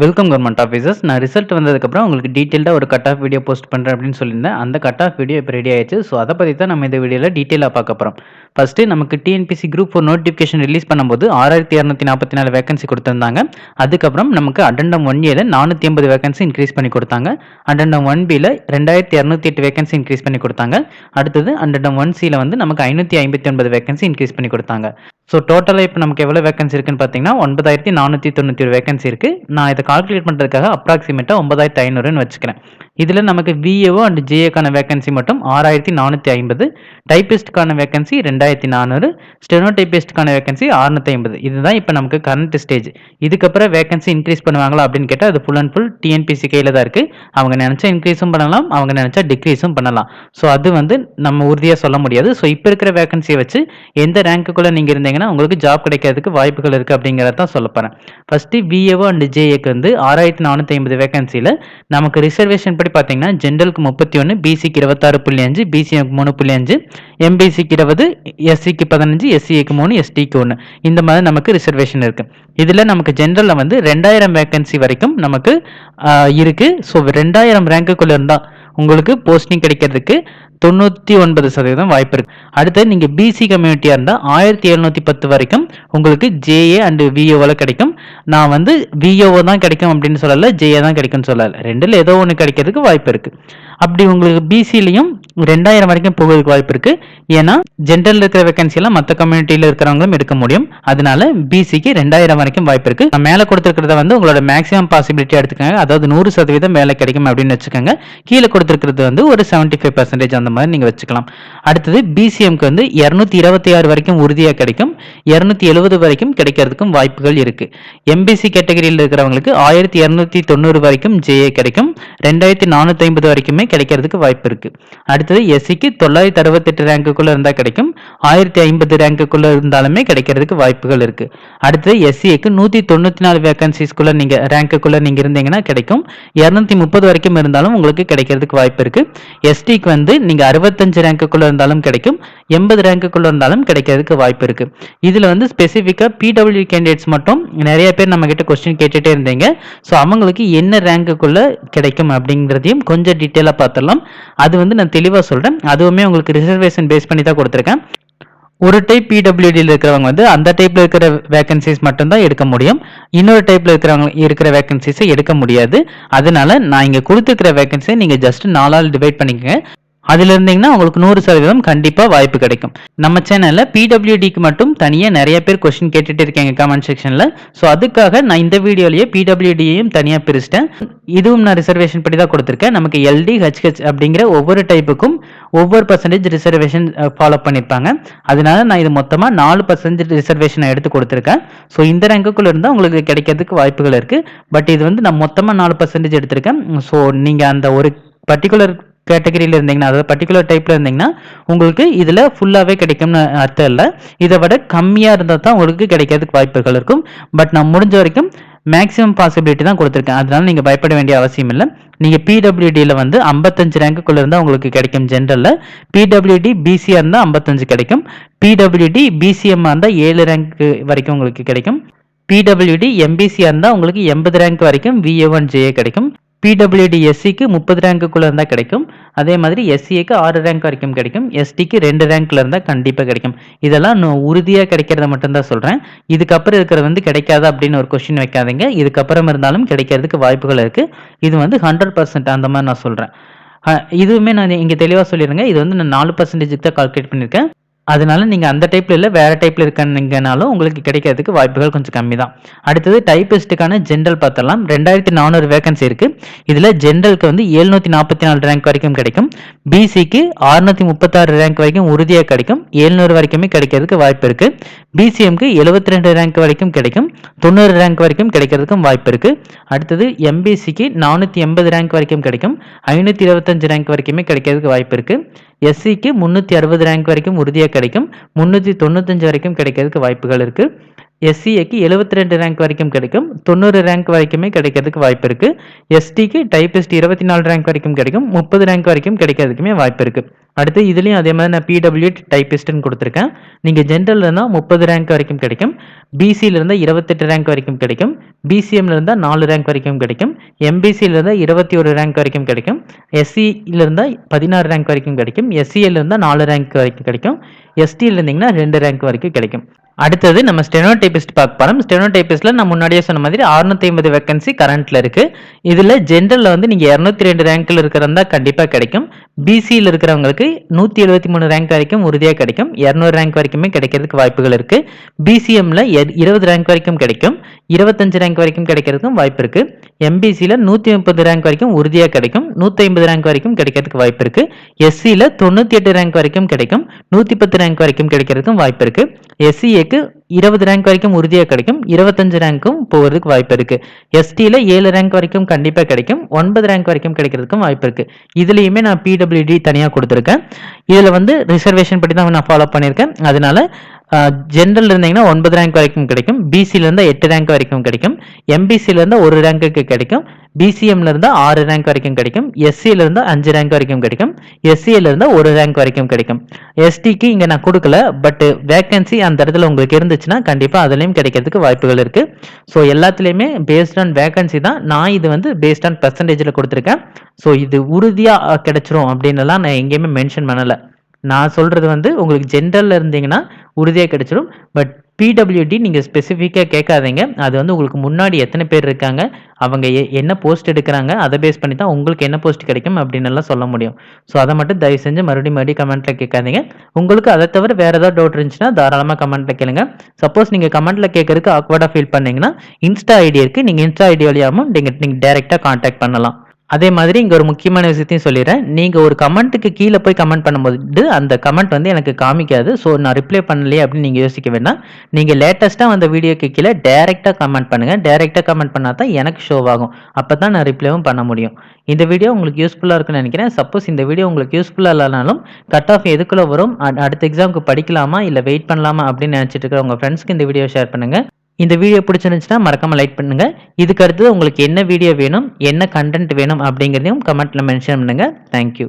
Welcome government officers நான் result வந்ததுக்கப்புறம் உங்களுக்கு டீட்டெயில்டாக ஒரு கட் ஆஃப் வீடியோ போஸ்ட் பண்ணுறேன் அப்படின்னு சொல்லியிருந்தேன். அந்த கட் ஆஃப் வீடியோ இப்போ ரெடி ஆயிடுச்சு. ஸோ அதை பற்றி தான் நம்ம இந்த வீடியோவில் டீட்டெயிலாக பார்க்க போகிறோம் ஃபஸ்ட்டு நமக்கு TNPSC group four notification release பண்ணும்போது ஆறாயிரத்தி இரநூத்தி நாற்பத்தி நாலு வேகன்சி கொடுத்துருந்தாங்க. அதுக்கப்புறம் நமக்கு அடண்டம் ஒன் ஏல நானூற்றி ஐம்பது வேகன்சி இன்க்ரீஸ் பண்ணி கொடுத்தாங்க. அடண்டம் ஒன் பியில் ரெண்டாயிரத்தி இரநூத்தி எட்டு வேகன்சி இன்க்ரீஸ் பண்ணி கொடுத்தாங்க. அடுத்தது அண்டண்டம் ஒன் சியில் வந்து நமக்கு ஐநூற்றி ஐம்பத்தி ஒன்பது வேகன்சி இன்க்ரீஸ் பண்ணி கொடுத்தாங்க. ஸோ டோட்டலாக இப்போ நமக்கு எவ்வளோ வேகன்சி இருக்குன்னு பார்த்தீங்கன்னா ஒன்பதாயிரத்தி நானூற்றி தொண்ணூற்றி ஒரு வேகன்சி இருக்குது நான் இதை கால்குலேட் பண்ணுறதுக்காக அப்ராக்சிமேட்டாக ஒன்பதாயிரத்தி ஐநூறுன்னு வச்சுக்கிறேன். இதில் நமக்கு விஏஓ அண்ட் ஜேஏக்கான வேகன்சி மட்டும் ஆறாயிரத்தி நானூற்றி ஐம்பது. டைப்பிஸ்ட்டுக்கான வேகன்சி ரெண்டாயிரத்தி நானூறு. ஸ்டெனோ டைப்பிஸ்ட்டுக்கான வேகன்சி அறுநூத்தி ஐம்பது. இதுதான் இப்போ நமக்கு கரண்ட் ஸ்டேஜ் இதுக்கப்புறம் வேகன்சி இன்க்ரீஸ் பண்ணுவாங்களா அப்படின்னு கேட்டால் அது ஃபுல் அண்ட் ஃபுல் டிஎன்பிசி கையில் தான் இருக்குது அவங்க நினச்சா இன்க்ரீஸும் பண்ணலாம் அவங்க நினச்சா டிக்ரீஸும் பண்ணலாம். ஸோ அது வந்து நம்ம உறுதியாக சொல்ல முடியாது. ஸோ இப்போ இருக்கிற வேகன்சியை வச்சு எந்த ரேங்க்குள்ளே நீங்கள் இருந்தீங்க பார்த்தீங்கன்னா உங்களுக்கு ஜாப் கிடைக்கிறதுக்கு வாய்ப்புகள் இருக்குது அப்படிங்கிறத தான் சொல்ல போகிறேன் ஃபஸ்ட்டு விஏஓ அண்ட் ஜேஏக்கு வந்து ஆறாயிரத்தி நானூற்றி ஐம்பது வேகன்சியில் நமக்கு ரிசர்வேஷன் படி பார்த்தீங்கன்னா ஜென்ரலுக்கு முப்பத்தி ஒன்று பிசிக்கு இருபத்தாறு புள்ளி அஞ்சு பிசிஎம்க்கு மூணு புள்ளி அஞ்சு எம்பிசிக்கு இருபது எஸ்சிக்கு பதினஞ்சு எஸ்சிஏக்கு மூணு எஸ்டிக்கு ஒன்று இந்த மாதிரி நமக்கு ரிசர்வேஷன் இருக்குது இதில் நமக்கு ஜென்ரலில் வந்து ரெண்டாயிரம் வேகன்சி வரைக்கும் நமக்கு இருக்குது ஸோ ரெண்டாயிரம் ரேங்குக்குள்ளே இருந்தால் உங்களுக்கு போஸ்டிங் கிடைக்கிறதுக்கு தொண்ணூற்றி ஒன்பது சதவீதம் வாய்ப்பு இருக்குது அடுத்து நீங்கள் பிசி கம்யூனிட்டியாக இருந்தால் ஆயிரத்தி எழுநூற்றி பத்து வரைக்கும் உங்களுக்கு ஜேஏ அண்டு விஓவில் கிடைக்கும். நான் வந்து விஓஓ தான் கிடைக்கும் அப்படின்னு சொல்லலை ஜேஏ தான் கிடைக்கும்னு சொல்லலை. ரெண்டில் ஏதோ ஒன்று கிடைக்கிறதுக்கு வாய்ப்பு இருக்குது அப்படி உங்களுக்கு பிசிலையும் ரெண்டாயிரம் வரைக்கும் போகிறதுக்கு வாய்ப்பு இருக்குது ஏன்னா ஜென்ரல் இருக்கிற வேகன்சியெல்லாம் மற்ற கம்யூனிட்டியில் இருக்கிறவங்களும் எடுக்க முடியும். அதனால பிசிக்கு ரெண்டாயிரம் வரைக்கும் வாய்ப்பு இருக்குது நான் மேலே கொடுத்துருக்கிறத வந்து உங்களோட மேக்ஸிமம் பாசிபிலிட்டி எடுத்துக்கோங்க. அதாவது நூறு சதவீதம் வேலை கிடைக்கும் அப்படின்னு வச்சுக்கோங்க. கீழே கொடுத்துருக்கிறது வந்து ஒரு செவன்ட்டி ஃபைவ் பர்சன்டேஜ் அந்த மாதிரி நீங்கள் வச்சுக்கலாம். அடுத்தது பிசிஎம்க்கு வந்து இரநூத்தி இருபத்தி ஆறு வரைக்கும் உறுதியாக கிடைக்கும். இரநூத்தி எழுபது வரைக்கும் கிடைக்கிறதுக்கும் வாய்ப்புகள் இருக்குது எம்பிசி கேட்டகரியில் இருக்கிறவங்களுக்கு ஆயிரத்தி இரநூத்தி தொண்ணூறு வரைக்கும் ஜேஏ கிடைக்கும். ரெண்டாயிரத்தி நானூற்றி ஐம்பது வரைக்குமே கிடைக்கிறதுக்கு வாய்ப்பு இருக்குது அடுத்தது எஸ்சிக்கு தொள்ளாயிரத்தி அறுபத்தெட்டு ரேங்குக்குள்ளே இருந்தால் கிடைக்கும். ஆயிரத்தி ஐம்பது ரேங்குக்குள்ளே இருந்தாலுமே கிடைக்கிறதுக்கு வாய்ப்புகள் இருக்குது அடுத்தது எஸ்சிக்கு நூற்றி தொண்ணூற்றி நாலு வேக்கன்சிஸ்குள்ளே நீங்கள் ரேங்குக்குள்ளே நீங்கள் இருந்தீங்கன்னா கிடைக்கும். இரநூத்தி முப்பது வரைக்கும் இருந்தாலும் உங்களுக்கு கிடைக்கிறதுக்கு வாய்ப்பு இருக்குது எஸ்டிக்கு வந்து நீங்கள் அறுபத்தஞ்சு ரேங்குக்குள்ளே இருந்தாலும் கிடைக்கும். எண்பது ரேங்குக்குள்ளே இருந்தாலும் கிடைக்கிறதுக்கு வாய்ப்பு இருக்குது இதில் வந்து ஸ்பெசிஃபிக்காக பிடபிள்யூ கேண்டிடேட்ஸ் மட்டும் நிறைய பேர் நம்ம கிட்ட கொஸ்டின் கேட்டுகிட்டே இருந்தீங்க. ஸோ அவங்களுக்கு என்ன ரேங்குக்குள்ளே கிடைக்கும் அப்படிங்கிறதையும் கொஞ்சம் டீட்டெயிலாக பார்த்துடலாம். அது வந்து நான் தெளிவாக சொல்கிறேன் அதுவுமே உங்களுக்கு ரிசர்வேஷன் பேஸ் பண்ணி தான் கொடுத்துருக்கேன். ஒரு டைப் பிடபிள்யூடியில் இருக்கிறவங்க வந்து அந்த டைப்பில் இருக்கிற வேகன்சிஸ் மட்டும்தான் எடுக்க முடியும். இன்னொரு டைப்பில் இருக்கிறவங்க இருக்கிற வேகன்சிஸை எடுக்க முடியாது. அதனால நான் இங்கே கொடுத்துருக்கிற வேகன்சியை நீங்கள் ஜஸ்ட் நாலால் டிவைட் பண்ணிக்கோங்க. அதில் இருந்தீங்கன்னா உங்களுக்கு நூறு சதவீதம் கண்டிப்பாக வாய்ப்பு கிடைக்கும். நம்ம சேனலில் பிடபிள்யூடிக்கு மட்டும் தனியாக நிறைய பேர் கொஸ்டின் கேட்டுட்டு இருக்கீங்க கமெண்ட் செக்ஷனில் ஸோ அதுக்காக நான் இந்த வீடியோலேயே பிடபிள்யூடியையும் தனியாக பிரிச்சிட்டேன். இதுவும் நான் ரிசர்வேஷன் படி தான் கொடுத்துருக்கேன். நமக்கு எல்டி ஹெச்ஹெச் அப்படிங்கிற ஒவ்வொரு டைப்புக்கும் ஒவ்வொரு பர்சன்டேஜ் ரிசர்வேஷன் ஃபாலோ பண்ணியிருப்பாங்க அதனால நான் இது மொத்தமாக நாலு பர்சன்டேஜ் ரிசர்வேஷனை எடுத்து கொடுத்துருக்கேன். ஸோ இந்த ரேங்குக்குள்ளே இருந்தால் உங்களுக்கு கிடைக்கிறதுக்கு வாய்ப்புகள் இருக்குது பட் இது வந்து நான் மொத்தமாக நாலு பர்சன்டேஜ் எடுத்திருக்கேன். ஸோ நீங்கள் அந்த ஒரு பர்டிகுலர் கேட்டகரியில் இருந்தீங்கன்னா அதாவது பர்டிகுலர் டைப்பில் இருந்தீங்கன்னா உங்களுக்கு இதில் ஃபுல்லாகவே கிடைக்கும்னு அர்த்தம் இல்லை. இதை விட கம்மியாக இருந்தால் தான் உங்களுக்கு கிடைக்கிறதுக்கு வாய்ப்புகள் இருக்கும். பட் நான் முடிஞ்ச வரைக்கும் மேக்ஸிமம் பாசிபிலிட்டி தான் கொடுத்துருக்கேன். அதனால் நீங்கள் பயப்பட வேண்டிய அவசியம் இல்லை. நீங்கள் பிடபிள்யூடியில் வந்து ஐம்பத்தஞ்சு ரேங்குக்குள்ளே இருந்தால் உங்களுக்கு கிடைக்கும் ஜென்ரலில் பிடபிள்யூடி பிசியாக இருந்தால் ஐம்பத்தஞ்சு கிடைக்கும். பிடபிள்யூடி பிசிஎம்மாக இருந்தால் ஏழு ரேங்க் வரைக்கும் உங்களுக்கு கிடைக்கும். பிடபிள்யூடி எம்பிசியாக இருந்தால் உங்களுக்கு எண்பது ரேங்க் வரைக்கும் விஏ ஒன் ஜேஏ கிடைக்கும். பிடபிள்யூடி எஸ்சிக்கு முப்பது ரேங்குக்குள்ளே இருந்தால் கிடைக்கும். அதே மாதிரி எஸ்சிஏக்கு ஆறு ரேங்க் வரைக்கும் கிடைக்கும். எஸ்டிக்கு ரெண்டு ரேங்க்கில் இருந்தால் கண்டிப்பாக கிடைக்கும். இதெல்லாம் நான் உறுதியாக கிடைக்கிறத மட்டும்தான் சொல்கிறேன் இதுக்கப்புறம் இருக்கிறது வந்து கிடைக்காதா அப்படின்னு ஒரு கொஸ்டின் வைக்காதீங்க. இதுக்கப்புறம் இருந்தாலும் கிடைக்கிறதுக்கு வாய்ப்புகள் இருக்குது இது வந்து ஹண்ட்ரட் பர்சன்ட் அந்த மாதிரி நான் சொல்கிறேன் இதுவுமே நான் இங்கே தெளிவாக சொல்லிடுங்க. இது வந்து நான் நாலு பர்சன்டேஜுக்கு தான் கால்குலேட் பண்ணியிருக்கேன். அதனால நீங்கள் அந்த டைப்பில் இல்லை வேறு டைப்பில் இருக்கீங்கனாலும் உங்களுக்கு கிடைக்கிறதுக்கு வாய்ப்புகள் கொஞ்சம் கம்மி தான் அடுத்தது டைப்பிஸ்ட்டுக்கான ஜென்ரல் பார்த்தலாம் ரெண்டாயிரத்தி நானூறு வேகன்சி இருக்குது இதில் ஜென்ரலுக்கு வந்து எழுநூற்றி நாற்பத்தி நாலு ரேங்க் வரைக்கும் கிடைக்கும். பிசிக்கு ஆறுநூற்றி முப்பத்தாறு ரேங்க் வரைக்கும் உறுதியாக கிடைக்கும். எழுநூறு வரைக்குமே கிடைக்கிறதுக்கு வாய்ப்பு இருக்குது பிசிஎம்க்கு எழுபத்தி ரெண்டு ரேங்க் வரைக்கும் கிடைக்கும். தொண்ணூறு ரேங்க் வரைக்கும் கிடைக்கிறதுக்கும் வாய்ப்பு இருக்குது அடுத்தது எம்பிசிக்கு நானூற்றி எண்பது ரேங்க் வரைக்கும் கிடைக்கும். ஐநூற்றி இருபத்தஞ்சு ரேங்க் வரைக்குமே கிடைக்கிறதுக்கு வாய்ப்பு இருக்குது எஸ்சிக்கு முந்நூற்றி அறுபது ரேங்க் வரைக்கும் உறுதியாக கிடைக்கும். முந்நூற்றி தொண்ணூத்தஞ்சு வரைக்கும் கிடைக்கிறதுக்கு வாய்ப்புகள் இருக்குது எஸ்சிஏக்கு எழுபத்தி ரெண்டு ரேங்க் வரைக்கும் கிடைக்கும். தொண்ணூறு ரேங்க் வரைக்குமே கிடைக்கிறதுக்கு வாய்ப்பு இருக்குது எஸ்டிக்கு டைபிஸ்ட் இருபத்தி நாலு ரேங்க் வரைக்கும் கிடைக்கும். முப்பது ரேங்க் வரைக்கும் கிடைக்கிறதுக்குமே வாய்ப்பு இருக்குது அடுத்து இதுலேயும் அதே மாதிரி நான் பிடபிள்யூ டைப்பிஸ்ட்னு கொடுத்துருக்கேன். நீங்கள் ஜென்ரல் இருந்தால் முப்பது ரேங்க் வரைக்கும் கிடைக்கும். பிசியில் இருந்தால் இருபத்தெட்டு ரேங்க் வரைக்கும் கிடைக்கும். பிசிஎம்ல இருந்தால் நாலு ரேங்க் வரைக்கும் கிடைக்கும். எம்பிசியில் இருந்தால் இருபத்தி ஒரு ரேங்க் வரைக்கும் கிடைக்கும். எஸ்சியில் இருந்தால் பதினாறு ரேங்க் வரைக்கும் கிடைக்கும். எஸ்சியில் இருந்தால் நாலு ரேங்க் வரைக்கும் கிடைக்கும். எஸ்டியில் இருந்தீங்கன்னா ரெண்டு ரேங்க் வரைக்கும் கிடைக்கும். அடுத்தது நம்ம ஸ்டெனோ டைபிஸ்ட் பார்க்க போகிறோம் ஸ்டெனோடைபிஸ்டில் நான் முன்னாடியே சொன்ன மாதிரி அறுநூத்தி ஐம்பது வேக்கன்சி கரண்ட்டில் இருக்குது இதில் ஜென்ரலில் வந்து நீங்கள் இரநூத்தி ரெண்டு ரேங்க்ல இருக்கிறதா கண்டிப்பாக கிடைக்கும். பிசியில் இருக்கிறவங்களுக்கு நூற்றி எழுபத்தி மூணு ரேங்க் வரைக்கும் உறுதியாக கிடைக்கும். இரநூறு ரேங்க் வரைக்குமே கிடைக்கிறதுக்கு வாய்ப்புகள் இருக்குது பிசிஎம்மில் இருபது ரேங்க் வரைக்கும் கிடைக்கும். இருபத்தஞ்சு ரேங்க் வரைக்கும் கிடைக்கிறதுக்கும் வாய்ப்பு இருக்குது எம்பிசியில் நூற்றி முப்பது ரேங்க் வரைக்கும் உறுதியாக கிடைக்கும். நூற்றி ஐம்பது ரேங்க் வரைக்கும் கிடைக்கிறதுக்கு வாய்ப்பு இருக்குது எஸ்சியில் தொண்ணூற்றி எட்டு ரேங்க் வரைக்கும் கிடைக்கும். நூற்றி பத்து ரேங்க் வரைக்கும் கிடைக்கிறதுக்கும் வாய்ப்பு இருக்குது எஸ்சிஏக்கு இருபது ரேங்க் வரைக்கும் உறுதியாக கிடைக்கும். இருபத்தஞ்சு ரேங்க்கும் போகிறதுக்கு வாய்ப்பு இருக்கு. எஸ்டியில் ஏழு ரேங்க் வரைக்கும் கண்டிப்பாக கிடைக்கும். ஒன்பது ரேங்க் வரைக்கும் கிடைக்கிறதுக்கும் வாய்ப்பு இருக்கு. இதுலேயுமே நான் பிடபிள்யூடி தனியாக கொடுத்துருக்கேன். இதில் வந்து ரிசர்வேஷன் படி தான் நான் ஃபாலோ பண்ணியிருக்கேன். அதனால ஜென்ரல் இருந்தீங்கன்னா ஒன்பது ரேங்க் வரைக்கும் கிடைக்கும். பிசியில் இருந்தால் எட்டு ரேங்க் வரைக்கும் கிடைக்கும். எம்பிசியில் இருந்தால் ஒரு ரேங்க்குக்கு கிடைக்கும். பிசிஎம்ல இருந்தால் ஆறு ரேங்க் வரைக்கும் கிடைக்கும். எஸ்சியில் இருந்தால் அஞ்சு ரேங்க் வரைக்கும் கிடைக்கும். எஸ்சியில் இருந்தால் ஒரு ரேங்க் வரைக்கும் கிடைக்கும். எஸ்டிக்கு இங்கே நான் கொடுக்கல பட்டு வேகன்சி அந்த இடத்துல உங்களுக்கு இருந்துச்சுன்னா கண்டிப்பாக அதுலேயும் கிடைக்கிறதுக்கு வாய்ப்புகள் இருக்குது ஸோ எல்லாத்துலேயுமே பேஸ்ட் ஆன் வேகன்சி தான். நான் இது வந்து பேஸ்ட் ஆன் பர்சன்டேஜில் கொடுத்துருக்கேன். ஸோ இது உறுதியாக கிடைச்சிரும் அப்படின்னுலாம் நான் எங்கேயுமே மென்ஷன் பண்ணலை. நான் சொல்கிறது வந்து உங்களுக்கு ஜென்ரலில் இருந்தீங்கன்னா உறுதியாக கிடச்சிடும் பட் பிடபிள்யூடி நீங்கள் ஸ்பெசிஃபிக்காக கேட்காதீங்க. அது வந்து உங்களுக்கு முன்னாடி எத்தனை பேர் இருக்காங்க அவங்க எ- என்ன போஸ்ட் எடுக்கிறாங்க அதை பேஸ் பண்ணி தான் உங்களுக்கு என்ன போஸ்ட் கிடைக்கும் அப்படின்னு எல்லாம் சொல்ல முடியும். ஸோ அதை மட்டும் தயவு செஞ்சு மறுபடியும் மறுபடியும் கமெண்ட்டில் கேட்காதீங்க. உங்களுக்கு அதை தவிர வேறு ஏதாவது டவுட் இருந்துச்சுன்னா தாராளமாக கமெண்ட்டில் கேளுங்க. சப்போஸ் நீங்கள் கமெண்ட்டில் கேட்கறதுக்கு ஆக்வர்டாக ஃபீல் பண்ணீங்கன்னா இன்ஸ்டா ஐடி இருக்குது நீங்கள் இன்ஸ்டா ஐடி வழியாகவும் நீங்கள் நீங்கள் டேரெக்டாக காண்டாக்ட் பண்ணலாம். அதே மாதிரி இங்கே ஒரு முக்கியமான விஷயத்தையும் சொல்லிடுறேன். நீங்கள் ஒரு கமெண்ட்டுக்கு கீழே போய் கமெண்ட் பண்ணும்போது அந்த கமெண்ட் வந்து எனக்கு காமிக்காது. ஸோ நான் ரிப்ளை பண்ணலையே அப்படின்னு நீங்கள் யோசிக்க வேண்டாம். நீங்கள் லேட்டஸ்ட்டாக வந்த வீடியோக்கு கீழே டேரெக்டாக கமெண்ட் பண்ணுங்கள் டேரெக்டாக கமெண்ட் பண்ணால் தான் எனக்கு ஷோ ஆகும். அப்போ தான் நான் ரிப்ளைவும் பண்ண முடியும். இந்த வீடியோ உங்களுக்கு யூஸ்ஃபுல்லாக இருக்குன்னு நினைக்கிறேன். சப்போஸ் இந்த வீடியோ உங்களுக்கு யூஸ்ஃபுல்லாக இல்லைனாலும் கட் ஆஃப் எதுக்குள்ளே வரும்? அடுத்த எக்ஸாமுக்கு படிக்கலாமா? இல்லை வெயிட் பண்ணலாமா? அப்படின்னு நினச்சிட்டு இருக்கிற உங்கள் ஃப்ரெண்ட்ஸ்க்கு இந்த வீடியோ ஷேர் பண்ணுங்கள் இந்த வீடியோ பிடிச்சிருந்துச்சுன்னா மறக்காமல் லைக் பண்ணுங்கள் இதுக்கு அடுத்து உங்களுக்கு என்ன வீடியோ வேணும் என்ன கண்டென்ட் வேணும் அப்படிங்கிறதையும் கமெண்ட்டில் மென்ஷன் பண்ணுங்கள் தேங்க்யூ